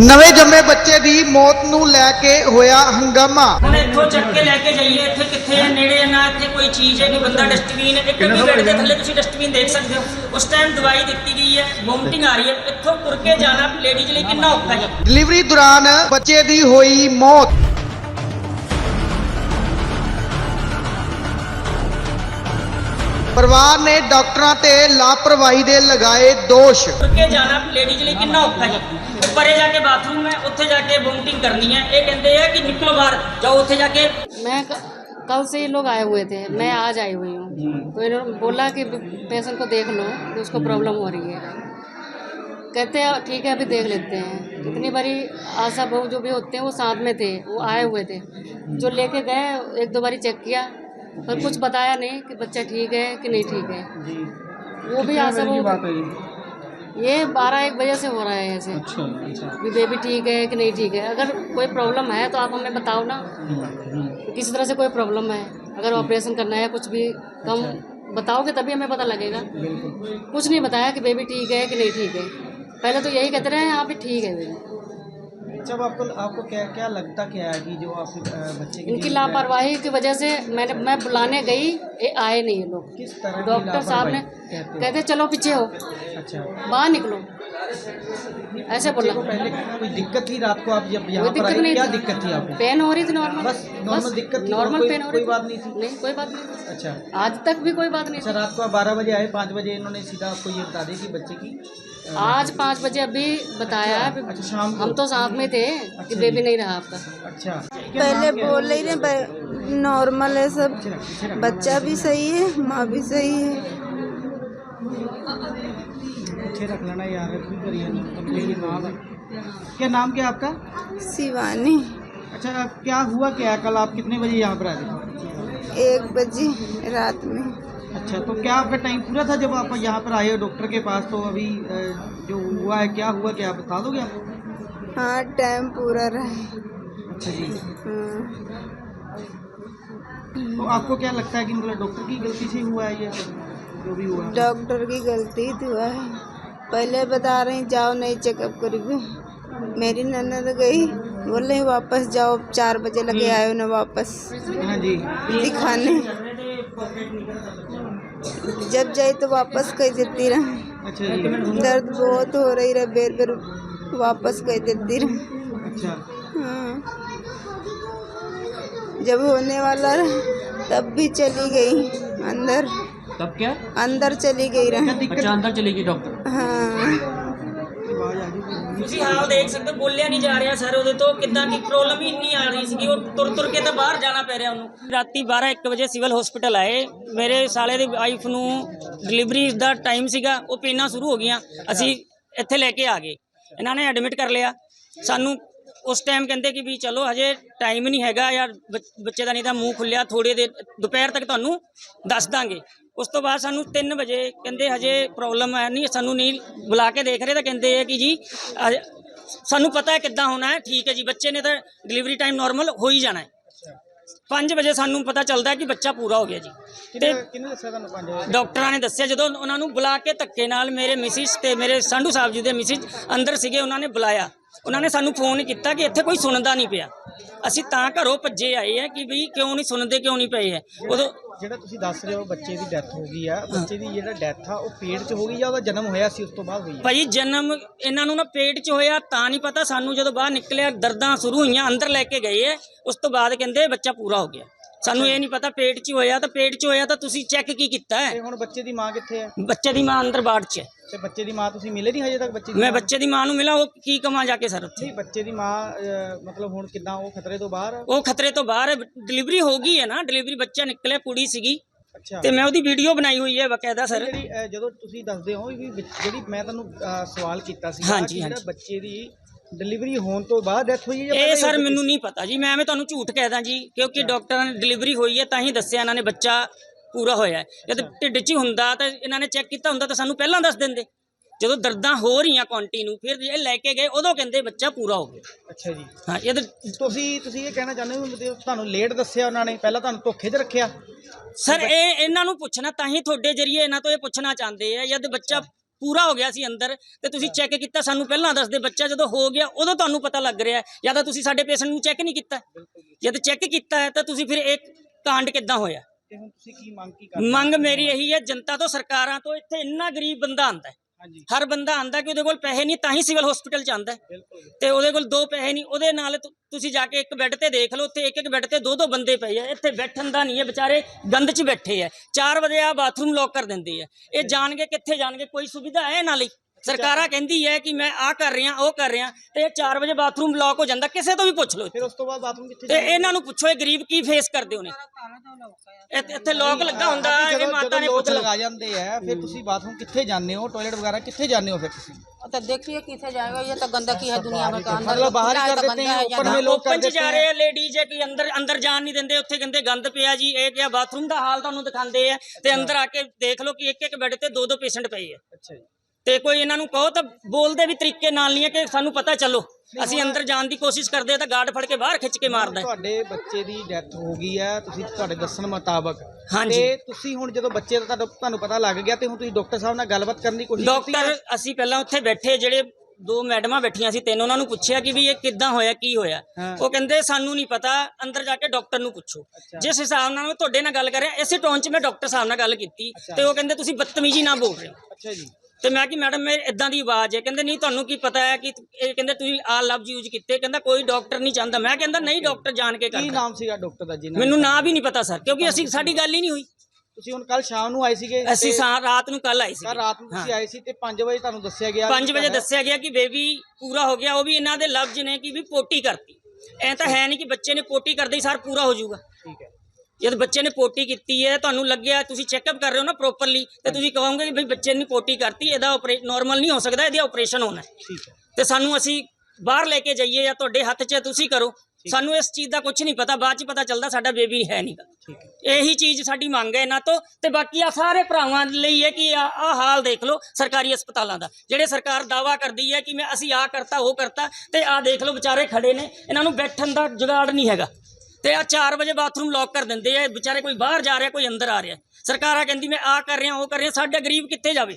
ਨਵੇਂ ਜੰਮੇ ਬੱਚੇ ਦੀ ਮੌਤ ਨੂੰ ਲੈ ਕੇ ਹੋਇਆ ਹੰਗਾਮਾ। ਹੁਣ ਇੱਥੋਂ ਚੱਕ ਕੇ ਲੈ ਕੇ ਜਾਈਏ ਇੱਥੇ ਕਿੱਥੇ ਹੈ ਨੇੜੇ ਹੈ, ਨਾ ਇੱਥੇ ਕੋਈ ਚੀਜ਼ ਹੈ ਕਿ ਬੰਦਾ ਡਸਟਬਿਨ ਇੱਕ ਵੀ ਬੈੱਡ ਦੇ ਥੱਲੇ ਤੁਸੀਂ ਡਸਟਬਿਨ ਦੇਖ ਸਕਦੇ ਹੋ। ਉਸ ਟਾਈਮ ਦਵਾਈ ਦਿੱਤੀ ਗਈ ਹੈ ਵੋਮਟਿੰਗ ਆ ਰਹੀ ਹੈ ਇੱਥੋਂ ਤੁਰ ਕੇ ਜਾਣਾ ਲੇਡੀਜ਼ ਲਈ ਕਿੰਨਾ ਔਖਾ ਹੈ। ਡਿਲੀਵਰੀ ਦੌਰਾਨ ਬੱਚੇ ਦੀ ਹੋਈ ਮੌਤ। ਪਰਿਵਾਰ ਨੇ ਡਾਕਟਰਾਂ ਤੇ ਲਾਪਰਵਾਹੀ ਦੇ ਲਗਾਏ ਦੋਸ਼ ਤੁਰ ਕੇ ਜਾਣਾ ਲੇਡੀਜ਼ ਲਈ ਕਿੰਨਾ ਔਖਾ ਹੈ ਉੱਪਰੇ ਜਾ ਕੇ ਬਾਥਰੂਮ ਹੈ ਉੱਥੇ ਜਾ ਕੇ ਵੋਮਟਿੰਗ ਕਰਨੀ ਹੈ ਇਹ ਕਹਿੰਦੇ ਆ ਕਿ ਨਿਕਲੋ ਬਾਹਰ ਜਾਓ ਉੱਥੇ ਜਾ ਕੇ मैं क- कल से ये लोग आए हुए थे मैं आज आई हुई हूँ तो इन्होंने बोला कि पेशेंट को देख लो कि उसको प्रॉब्लम हो रही है कहते हैं ठीक है अभी देख लेते हैं कितनी बारी आशा बहू जो भी होते हैं वो साथ में थे वो आए हुए थे जो लेके गए एक दो बारी चेक किया पर कुछ बताया नहीं कि बच्चा ठीक है कि नहीं ठीक है। वो भी आशा बहू ये बारह एक बजे से हो रहा है ऐसे। अच्छा अच्छा। भी बेबी ठीक है कि नहीं ठीक है। अगर कोई प्रॉब्लम है तो आप हमें बताओ ना। कि किसी तरह से कोई प्रॉब्लम है अगर ऑपरेशन करना है कुछ भी कम बताओगे तभी हमें पता लगेगा। कुछ नहीं बताया कि बेबी ठीक है कि नहीं ठीक है। पहले तो यही कहते रहे यहाँ पे ठीक है। बेबी जब आपको आपको क्या क्या लगता क्या है कि जो आप बच्चे की इनकी लापरवाही की वजह से मैंने मैं बुलाने गई ये आए नहीं लोग। किस तरह डॉक्टर साहब ने कहते चलो पीछे हो। अच्छा। बाहर निकलो। ऐसे बोला। पहले कोई दिक्कत थी रात को? आप जब यहाँ पर दिक्कत आई क्या। दिक्कत थी आपको? पेन हो रही थी नॉर्मल बस normal दिक्कत थी, नॉर्मल पेन हो कोई रही बात नहीं थी? नहीं कोई बात नहीं अच्छा। आज तक भी कोई बात नहीं अच्छा रात को आप बारह बजे आए पाँच बजे इन्होंने सीधा आपको ये बता दी कि बच्चे की आज पाँच बजे अभी बताया अच्छा, अच्छा, शाम हम तो साथ में थे अच्छा, कि अच्छा बेबी नहीं रहा आपका। अच्छा। पहले बोल रही रहे नॉर्मल है सब। बच्चा भी सही है माँ भी सही है। रख लेना यार है क्या नाम क्या आपका? शिवानी। अच्छा क्या हुआ क्या कल आप कितने बजे यहाँ पर आए थे एक बजे रात में। अच्छा तो क्या आपका टाइम पूरा था जब आप यहाँ पर आए डॉक्टर के पास? तो अभी जो हुआ है क्या हुआ क्या आप बता दोगे आप? हाँ टाइम पूरा रहे अच्छा जी। हाँ। तो आपको क्या लगता है कि मतलब डॉक्टर की गलती से हुआ है ये जो भी हुआ? डॉक्टर की गलती तो हुआ है। पहले बता रही जाओ नहीं चेकअप करोगे। मेरी ननद गई बोल रही वापस जाओ चार बजे लगे आयो हो ना वापस हाँ जी। दिखाने। जब जाए तो वापस कह देती रहे। अच्छा दर्द बहुत हो रही रहे बेर बेर वापस कह देती रहे। अच्छा। हाँ। जब होने वाला रहा, तब भी चली गई अंदर। तब क्या? अंदर चली गई रहे। अच्छा अंदर चली गई डॉक्टर। हाँ। ਤੁਸੀਂ ਹਾਲ ਦੇਖ ਸਕਦੇ ਹੋ, ਬੋਲਿਆ ਨਹੀਂ ਜਾ ਰਿਹਾ ਸਰ ਉਹਦੇ ਤੋਂ ਕਿੱਦਾਂ ਦੀ ਪ੍ਰੋਬਲਮ ਹੀ ਇੰਨੀ ਆ ਰਹੀ ਸੀਗੀ ਉਹ ਤੁਰ ਤੁਰ ਕੇ ਤਾਂ ਬਾਹਰ ਜਾਣਾ ਪੈ ਰਿਹਾ ਉਹਨੂੰ। ਰਾਤੀ 12 1 ਵਜੇ ਸਿਵਲ ਹਸਪੀਟਲ ਆਏ ਮੇਰੇ ਸਾਲੇ ਦੀ ਵਾਈਫ ਨੂੰ ਡਿਲੀਵਰੀ ਦਾ ਟਾਈਮ ਸੀਗਾ ਉਹ ਪੇਨਾਂ ਸ਼ੁਰੂ ਹੋ ਗਈਆਂ ਅਸੀਂ ਇੱਥੇ ਲੈ ਕੇ ਆ ਗਏ। ਇਹਨਾਂ ਨੇ ਐਡਮਿਟ ਕਰ ਲਿਆ। ਸਾਨੂੰ ਉਸ ਟਾਈਮ ਕਹਿੰਦੇ ਕਿ ਵੀ ਚਲੋ ਹਜੇ ਟਾਈਮ ਨਹੀਂ ਹੈਗਾ ਯਾਰ ਬੱਚ- ਬੱਚੇ ਦਾ ਨਹੀਂ ਤਾਂ ਮੂੰਹ ਖੁੱਲਿਆ ਥੋੜੇ ਦੇ ਦੁਪਹਿਰ ਤੱਕ ਤੁਹਾਨੂੰ ਦੱਸ ਦਾਂਗੇ। ਉਸ ਤੋਂ ਬਾਅਦ ਸਾਨੂੰ 3 ਵਜੇ ਕਹਿੰਦੇ ਹਜੇ ਪ੍ਰੋਬਲਮ ਹੈ ਨਹੀਂ ਸਾਨੂੰ ਨਹੀਂ ਬੁਲਾ ਕੇ ਦੇਖ ਰਹੇ ਤਾਂ ਕਹਿੰਦੇ ਆ ਕਿ ਜੀ ਸਾਨੂੰ ਪਤਾ ਹੈ ਕਿੱਦਾਂ ਹੋਣਾ ਹੈ ਠੀਕ ਹੈ ਜੀ ਬੱਚੇ ਨੇ ਤਾਂ ਡਿਲੀਵਰੀ ਟਾਈਮ ਨਾਰਮਲ ਹੋ ਹੀ ਜਾਣਾ ਹੈ। 5 ਵਜੇ ਸਾਨੂੰ ਪਤਾ ਚੱਲਦਾ ਹੈ ਕਿ ਬੱਚਾ ਪੂਰਾ ਹੋ ਗਿਆ ਜੀ। ਤੇ ਕਿਹਨੇ ਦੱਸਿਆ ਤੁਹਾਨੂੰ ਪੰਜ ਵਜੇ? ਡਾਕਟਰਾਂ ਨੇ ਦੱਸਿਆ ਜਦੋਂ ਉਹਨਾਂ ਨੂੰ ਬੁਲਾ ਕੇ ਧੱਕੇ ਨਾਲ ਮੇਰੇ ਮਿਸਿਸ ਤੇ ਮੇਰੇ ਸੰਧੂ ਸਾਹਿਬ ਜੀ ਦੇ ਮਿਸਿਸ ਅੰਦਰ ਸੀਗੇ ਉਹਨਾਂ ਨੇ ਬੁਲਾਇਆ। ਉਹਨਾਂ ਨੇ ਸਾਨੂੰ ਫੋਨ ਕੀਤਾ ਕਿ ਇੱਥੇ ਕੋਈ ਸੁਣਦਾ ਨਹੀਂ ਪਿਆ। ਅਸੀਂ ਤਾਂ ਘਰੋਂ ਭੱਜੇ ਆਏ ਆ ਕਿ ਵੀ ਕਿਉਂ ਨਹੀਂ ਸੁਣਦੇ ਕਿਉਂ ਨਹੀਂ ਪਏ ਹੈ। ਉਦੋਂ ਜਿਹੜਾ ਤੁਸੀਂ ਦੱਸ ਰਹੇ ਹੋ ਬੱਚੇ ਦੀ ਡੈਥ ਹੋ ਗਈ ਆ ਬੱਚੇ ਦੀ ਜਿਹੜਾ ਡੈਥ ਆ ਉਹ ਪੇਟ 'ਚ ਹੋ ਗਈ ਜਾਂ ਉਹਦਾ ਜਨਮ ਹੋਇਆ ਸੀ ਉਸ ਤੋਂ ਬਾਅਦ ਹੋਈ ਆ? ਭਾਈ ਜਨਮ ਇਹਨਾਂ ਨੂੰ ਨਾ ਪੇਟ 'ਚ ਹੋਇਆ ਤਾਂ ਨਹੀਂ ਪਤਾ ਸਾਨੂੰ ਜਦੋਂ ਬਾਹਰ ਨਿਕਲਿਆ ਦਰਦਾਂ ਸ਼ੁਰੂ ਹੋਈਆਂ ਅੰਦਰ ਲੈ ਕੇ ਗਏ ਐ ਉਸ ਤੋਂ ਬਾਅਦ ਕਹਿੰਦੇ ਬੱਚਾ ਪੂਰਾ ਹੋ ਗਿਆ। ਸਾਨੂੰ ਇਹ ਨਹੀਂ ਪਤਾ ਪੇਟ 'ਚ ਹੀ ਹੋਇਆ ਤਾਂ ਪੇਟ 'ਚ ਹੋਇਆ ਤਾਂ ਤੁਸੀਂ ਚੈੱਕ ਕੀ ਕੀਤਾ ਤੇ ਹੈ ਹੁਣ ਬੱਚੇ ਦੀ ਮਾਂ ਕਿੱਥੇ ਹੈ? ਬੱਚੇ ਦੀ ਮਾਂ ਅੰਦਰ ਬਾੜ 'ਚ ਹੈ। ਤੇ ਬੱਚੇ ਦੀ ਮਾਂ ਤੁਸੀਂ ਮਿਲੇ ਨਹੀਂ ਹਜੇ ਤੱਕ ਬੱਚੇ ਦੀ ਮੈਂ? ਬੱਚੇ ਦੀ ਮਾਂ ਨੂੰ ਮਿਲਾ ਉਹ ਕੀ ਕਮਾਂ ਜਾ ਕੇ ਸਰ ਉੱਥੇ ਨਹੀਂ ਬੱਚੇ ਦੀ ਮਾਂ ਅਹ, ਮਤਲਬ ਹੁਣ ਕਿੱਦਾਂ ਉਹ ਖਤਰੇ ਤੋਂ ਬਾਹਰ ਆ? ਉਹ ਖਤਰੇ ਤੋਂ ਬਾਹਰ ਡਿਲੀਵਰੀ ਹੋ ਗਈ ਹੈ ਨਾ ਡਿਲੀਵਰੀ ਬੱਚਾ ਨਿਕਲਿਆ ਕੁੜੀ ਸੀਗੀ ਅੱਛਾ ਤੇ ਮੈਂ ਉਹਦੀ ਵੀਡੀਓ ਬਣਾਈ ਹੋਈ ਹੈ ਬਕਾਇਦਾ ਸਰ ਜਿਹੜੀ ਅਹ, ਜਦੋਂ ਤੁਸੀਂ ਦੱਸਦੇ ਹੋ ਵੀ ਵਿੱਚ- ਜਿਹੜੀ ਮੈਂ ਤੁਹਾਨੂੰ ਅਹ, ਸਵਾਲ ਕੀਤਾ ਸੀ ਹਾਂਜੀ, ਜਿਹੜਾ ਹਾਂਜੀ। ਬੱਚੇ ਦੀ ਡਿਲੀਵਰੀ ਹੋਣ ਤੋਂ ਬਾਅਦ ਡੈਥ ਹੋਈ ਹੈ ਜਾਂ ਇਹ ਪਹਿਲਾਂ ਹੀ ਸਰ ਹੋ ਮੈਨੂੰ ਨਹੀਂ ਪਤਾ ਜੀ ਮੈਂ ਐਵੇਂ ਤੁਹਾਨੂੰ ਝੂਠ ਕਹਿਦਾ ਜੀ ਕਿਉਂਕਿ ਡਾਕਟਰਾਂ ਨੇ ਡਿਲੀਵਰੀ ਹੋਈ ਹੈ ਤਾਂ ਹੀ ਦੱਸਿਆ ਇਹਨਾਂ ਨੇ ਬੱਚਾ ਪੂਰਾ ਹੋਇਆ। ਜਦ ਢਿੱਡ 'ਚ ਹੀ ਹੁੰਦਾ ਤਾਂ ਇਹਨਾਂ ਨੇ ਚੈੱਕ ਕੀਤਾ ਹੁੰਦਾ ਤਾਂ ਸਾਨੂੰ ਪਹਿਲਾਂ ਦੱਸ ਦਿੰਦੇ। ਜਦੋਂ ਦਰਦਾਂ ਹੋ ਰਹੀਆਂ ਕੰਟੀਨਿਊ ਫਿਰ ਇਹ ਲੈ ਕੇ ਗਏ ਉਦੋਂ ਕਹਿੰਦੇ ਬੱਚਾ ਪੂਰਾ ਹੋ ਗਿਆ। ਅੱਛਾ ਜੀ। ਹਾਂ ਇਹ ਤਾਂ ਤੁਸੀਂ ਤੁਸੀਂ ਇਹ ਕਹਿਣਾ ਚਾਹੁੰਦੇ ਹੋ ਮਤਲਬ ਤੁਹਾਨੂੰ ਲੇਟ ਦੱਸਿਆ ਉਹਨਾਂ ਨੇ ਪਹਿਲਾਂ ਤੁਹਾਨੂੰ ਧੋਖੇ 'ਚ ਰੱਖਿਆ? ਸਰ ਇਹ ਇਹਨਾਂ ਨੂੰ ਪੁੱਛਣਾ ਤਾਂ ਹੀ ਤੁਹਾਡੇ ਜਰੀਏ ਇਹਨਾਂ ਤੋਂ ਇਹ ਪੁੱਛਣਾ ਚਾਹੁੰਦੇ ਆ ਜਦ ਬੱਚਾ ਪੂਰਾ ਹੋ ਗਿਆ ਸੀ ਅੰਦਰ ਤੇ ਤੁਸੀਂ ਚੈੱਕ ਕੀਤਾ ਸਾਨੂੰ ਪਹਿਲਾਂ ਦੱਸਦੇ ਬੱਚਾ ਜਦੋਂ ਹੋ ਗਿਆ ਉਦੋਂ ਤੁਹਾਨੂੰ ਪਤਾ ਲੱਗ ਰਿਹਾ। ਜਾਂ ਤਾਂ ਤੁਸੀਂ ਸਾਡੇ ਪੇਸ਼ੈਂਟ ਨੂੰ ਚੈੱਕ ਨਹੀਂ ਕੀਤਾ। ਜਦ ਚੈੱਕ ਕੀਤਾ ਤਾਂ ਤੁਸੀਂ ਫਿਰ ਇਹ ਕਾਂਡ ਕਿੱਦਾਂ ਹੋਇਆ? ਤੇ ਹੁਣ ਤੁਸੀਂ ਕੀ ਮੰਗ ਕੀ ਕਰਦੇ ਮੰਗ ਮੇਰੀ ਇਹੀ ਹੈ ਜਨਤਾ ਤੋਂ ਸਰਕਾਰਾਂ ਤੋਂ ਇੱਥੇ ਇੰਨਾ ਗਰੀਬ ਬੰਦਾ ਆਂਦਾ ਹਾਂਜੀ। ਹਰ ਬੰਦਾ ਆਂਦਾ ਕਿ ਉਹਦੇ ਕੋਲ ਪੈਸੇ ਨਹੀਂ ਤਾਂ ਹੀ ਸਿਵਲ ਹਸਪੀਟਲ ਹੈ। ਬਿਲਕੁਲ। ਤੇ ਉਹਦੇ ਕੋਲ ਦੋ ਪੈਸੇ ਨਹੀਂ ਉਹਦੇ ਨਾਲ ਤੁ- ਤੁਸੀਂ ਜਾ ਕੇ ਇੱਕ ਬੈੱਡ ਤੇ ਦੇਖ ਲਓ ਉੱਥੇ ਇੱਕ ਇੱਕ ਬੈੱਡ ਤੇ ਦੋ ਦੋ ਬੰਦੇ ਪਏ ਆ। ਇੱਥੇ ਬੈਠਣ ਦਾ ਨਹੀਂ ਹੈ ਵਿਚਾਰੇ ਗੰਦ 'ਚ ਬੈਠੇ ਆ। 4 ਵਜੇ ਆ ਬਾਥਰੂਮ ਲੋਕ ਕਰ ਦਿੰਦੇ ਆ। ਇਹ ਜਾਣਗੇ ਕਿੱਥੇ ਜਾਣਗੇ ਕੋਈ ਸੁਵਿਧਾ ਹੈ ਇਹਨਾਂ ਲਈ? ਸਰਕਾਰਾਂ ਕਹਿੰਦੀ ਹੈ ਕਿ ਮੈਂ ਆ ਕਰ ਰਿਹਾ ਉਹ ਕਰ ਰਿਹਾ ਤੇ ਇਹ 4 ਵਜੇ ਬਾਥਰੂਮ ਲੋਕ ਹੋ ਜਾਂਦਾ ਕਿਸੇ ਤੋਂ ਵੀ ਪੁੱਛ ਲਓ ਫਿਰ ਉਸ ਤੋਂ ਬਾਅਦ ਬਾਥਰੂਮ ਕਿੱਥੇ ਤੇ ਇਹਨਾਂ ਨੂੰ ਪੁੱਛੋ ਇਹ ਗਰੀਬ ਕੀ ਫੇਸ ਕਰਦੇ ਹੋਣੇ ਇੱਥੇ- ਇੱਥੇ ਲੋਕ ਲੱਗਾ ਹੁੰਦਾ ਇਹ ਜਦੋਂ ਮਾਤਾ ਜਦੋਂ ਨੇ ਲੋਕ ਪੁੱਛ ਲਓ ਲਗਾ ਜਾਂਦੇ ਆ ਫਿਰ ਤੁਸੀਂ ਬਾਥਰੂਮ ਕਿੱਥੇ ਜਾਂਦੇ ਹੋ ਟਾਇਲਟ ਵਗੈਰਾ ਕਿੱਥੇ ਜਾਂਦੇ ਹੋ ਫਿਰ ਤੁਸੀਂ तो देखिए किसे जाएगा ये तो गंदगी है दुनिया में का अंदर मतलब बाहर ही खुला है कर तो देते गंदा हैं, है ऊपर ज्यादा। में लोग कर ਓਪਨ ਚ देते ਜਾ हैं। ਰਹੇ ਆ ਲੇਡੀਜ਼ ਹੈ ਕਿ ਅੰਦਰ ਅੰਦਰ ਜਾਣ ਨਹੀਂ ਦਿੰਦੇ ਉੱਥੇ ਕਹਿੰਦੇ ਗੰਦ ਪਿਆ ਜੀ ਇਹ ਕਿਹਾ ਬਾਥਰੂਮ ਦਾ ਹਾਲ ਤੁਹਾਨੂੰ ਦਿਖਾਉਂਦੇ ਆ ਤੇ ਅੰਦਰ ਆ ਕੇ ਦੇਖ ਲਓ ਕਿ ਇੱਕ ਇੱਕ ਬੈੱਡ ਤੇ ਦੋ ਦੋ ਪੇਸ਼ੈਂਟ ਪਏ ਆ ਅੱਛਾ ਜੀ ਤੇ ਕੋਈ ਇਹਨਾਂ ਨੂੰ ਕਹੋ ਤਾਂ ਬੋਲਦੇ ਵੀ ਤਰੀਕੇ ਨਾਲ ਨਹੀਂ ਹੈ ਕਿ ਸਾਨੂੰ ਪਤਾ ਚੱਲੋ ਅਸੀਂ ਅੰਦਰ ਜਾਣ ਦੀ ਕੋਸ਼ਿਸ਼ ਕਰਦੇ ਤਾਂ ਗਾਰਡ ਫੜ ਕੇ ਬਾਹਰ ਖਿੱਚ ਕੇ ਮਾਰਦਾ। ਤੁਹਾਡੇ ਬੱਚੇ ਦੀ ਡੈਥ ਹੋ ਗਈ ਹੈ ਤੁਸੀਂ ਤੁਹਾਡੇ ਦੱਸਣ ਮੁਤਾਬਕ ਹਾਂਜੀ। ਤੇ ਤੁਸੀਂ ਹੁਣ ਜਦੋਂ ਬੱਚੇ ਦਾ ਤੁਹਾਨੂੰ ਪਤਾ ਲੱਗ ਗਿਆ ਤੇ ਹੁਣ ਤੁਸੀਂ ਡਾਕਟਰ ਸਾਹਿਬ ਨਾਲ ਗੱਲਬਾਤ ਕਰਨ ਦੀ ਕੋਸ਼ਿਸ਼ ਕੀਤੀ? ਡਾਕਟਰ ਅਸੀਂ ਪਹਿਲਾਂ ਉੱਥੇ ਬੈਠੇ ਜਿਹੜੇ ਦੋ ਮੈਡਮਾਂ ਬੈਠੀਆਂ ਸੀ ਤਿੰਨ ਉਹਨਾਂ ਨੂੰ ਪੁੱਛਿਆ ਕਿ ਵੀ ਇਹ ਕਿੱਦਾਂ ਹੋਇਆ ਕੀ ਹੋਇਆ। ਉਹ ਕਹਿੰਦੇ ਸਾਨੂੰ ਨਹੀਂ ਪਤਾ ਅੰਦਰ ਜਾ ਕੇ ਡਾਕਟਰ ਨੂੰ ਪੁੱਛੋ ਜਿਸ ਹਿਸਾਬ ਨਾਲ ਮੈਂ ਤੁਹਾਡੇ ਨਾਲ ਗੱਲ ਕਰ ਰਿਹਾ ਇਸੇ ਟੋਨ 'ਚ ਮੈਂ ਡਾਕਟਰ ਸਾਹਿਬ ਨਾਲ ਗੱਲ ਕੀਤੀ ਤੇ ਉਹ ਕਹਿੰਦੇ ਤੁਸੀਂ ਬਦਤਮੀਜ਼ੀ ਨਾਲ ਬੋਲ ਰਹੇ ਹੋ ਅੱਛਾ ਜੀ ਤੇ ਮੈਂ ਕਿ ਮੈਡਮ ਇਹ ਇਦਾਂ ਦੀ ਆਵਾਜ਼ ਹੈ। ਕਹਿੰਦੇ ਨਹੀਂ ਤੁਹਾਨੂੰ ਕੀ ਪਤਾ ਹੈ ਕਿ ਇਹ ਕਹਿੰਦੇ ਤੁਸੀਂ ਆ ਲਫ਼ਜ਼ ਯੂਜ਼ ਕੀਤੇ। ਕਹਿੰਦਾ ਕੋਈ ਡਾਕਟਰ ਨਹੀਂ ਚਾਹੁੰਦਾ ਮੈਂ ਕਹਿੰਦਾ ਨਹੀਂ ਡਾਕਟਰ ਜਾਣ ਕੇ ਕੀ ਕਰਦਾ। ਨਾਮ ਸੀਗਾ ਡਾਕਟਰ ਦਾ ਜੀ ਮੈਨੂੰ ਨਾਂ ਵੀ ਨਹੀਂ ਪਤਾ ਸਰ ਕਿਉਂਕਿ ਅਸੀਂ ਸਾਡੀ ਗੱਲ ਹੀ ਨਹੀਂ ਹੋਈ। ਤੁਸੀਂ ਹੁਣ ਕੱਲ ਸ਼ਾਮ ਨੂੰ ਆਏ ਸੀਗੇ ਅਸੀਂ ਸਾ- ਰਾਤ ਨੂੰ ਕੱਲ ਆਏ ਸੀ ਕੱਲ ਰਾਤ ਨੂੰ ਤੁਸੀਂ ਆਏ ਸੀ ਤੇ 5 ਵਜੇ ਤੁਹਾਨੂੰ ਦੱਸਿਆ ਗਿਆ 5 ਵਜੇ ਦੱਸਿਆ ਗਿਆ ਕਿ ਬੇਬੀ ਪੂਰਾ ਹੋ ਗਿਆ। ਉਹ ਵੀ ਇਹਨਾਂ ਦੇ ਲਫ਼ਜ਼ ਨੇ ਕਿ ਵੀ ਪੋਟੀ ਕਰਤੀ। ਐ ਤਾਂ ਹੈ ਨਹੀਂ ਕਿ ਬੱਚੇ ਨੇ ਪੋਟੀ ਕਰਦੇ ਹੀ ਸਾਰ ਪੂਰਾ ਹੋ ਜਾਊਗਾ। ਠੀਕ ਹੈ ਜਦ ਬੱਚੇ ਨੇ ਪੋਟੀ ਕੀਤੀ ਹੈ ਤੁਹਾਨੂੰ ਲੱਗਿਆ ਤੁਸੀਂ ਚੈੱਕਅਪ ਕਰ ਰਹੇ ਹੋ ਨਾ ਪ੍ਰੋਪਰਲੀ ਤੇ ਤੁਸੀਂ ਕਹੋਗੇ ਕਿ ਭਈ ਬੱਚੇ ਨੇ ਪੋਟੀ ਕਰਤੀ ਇਹਦਾ ਨਾਰਮਲ ਨਹੀਂ ਹੋ ਸਕਦਾ ਇਹਦਾ ਆਪਰੇਸ਼ਨ ਹੋਣਾ ਹੈ। ਠੀਕ ਹੈ। ਤੇ ਸਾਨੂੰ ਅਸੀਂ ਬਾਹਰ ਲੈ ਕੇ ਜਾਈਏ ਜਾਂ ਤੁਹਾਡੇ ਹੱਥ 'ਚ ਹੈ, ਤੁਸੀਂ ਕਰੋ ਸਾਨੂੰ ਇਸ ਚੀਜ਼ ਦਾ ਕੁਝ ਨਹੀਂ ਪਤਾ ਬਾਅਦ 'ਚ ਪਤਾ ਚੱਲਦਾ ਸਾਡਾ ਬੇਬੀ ਹੈ ਨਹੀਂਗਾ ਠੀਕ ਹੈ। ਇਹੀ ਚੀਜ਼ ਸਾਡੀ ਮੰਗ ਹੈ ਇਹਨਾਂ ਤੋਂ ਤੇ ਬਾਕੀ ਆ ਸਾਰੇ ਭਰਾਵਾਂ ਲਈ ਹੈ ਕਿ ਆ ਆਹ ਹਾਲ ਦੇਖ ਲਓ ਸਰਕਾਰੀ ਹਸਪਤਾਲਾਂ ਦਾ ਜਿਹੜੇ ਸਰਕਾਰ ਦਾਵਾ ਕਰਦੀ ਹੈ ਕਿ ਮੈਂ ਅਸੀਂ ਆ ਕਰਤਾ ਉਹ ਕਰਤਾ ਤੇ ਆ ਦੇਖ ਲਓ ਵਿਚਾਰੇ ਖੜੇ ਨੇ ਇਹਨਾਂ ਨੂੰ ਬੈਠਣ ਦਾ ਜੁਗਾੜ ਨਹੀਂ ਹੈਗਾ। ਤੇ ਆ 4 ਵਜੇ ਬਾਥਰੂਮ ਲੌਕ ਕਰ ਦਿੰਦੇ ਆ। ਵਿਚਾਰੇ ਕੋਈ ਬਾਹਰ ਜਾ ਰਿਹਾ, ਕੋਈ ਅੰਦਰ ਆ ਰਿਹਾ। ਸਰਕਾਰਾਂ ਕਹਿੰਦੀ, ਮੈਂ ਆ ਕਰ ਰਿਹਾ, ਉਹ ਕਰ ਰਿਹਾ। ਸਾਡਾ ਗਰੀਬ ਕਿੱਥੇ ਜਾਵੇ?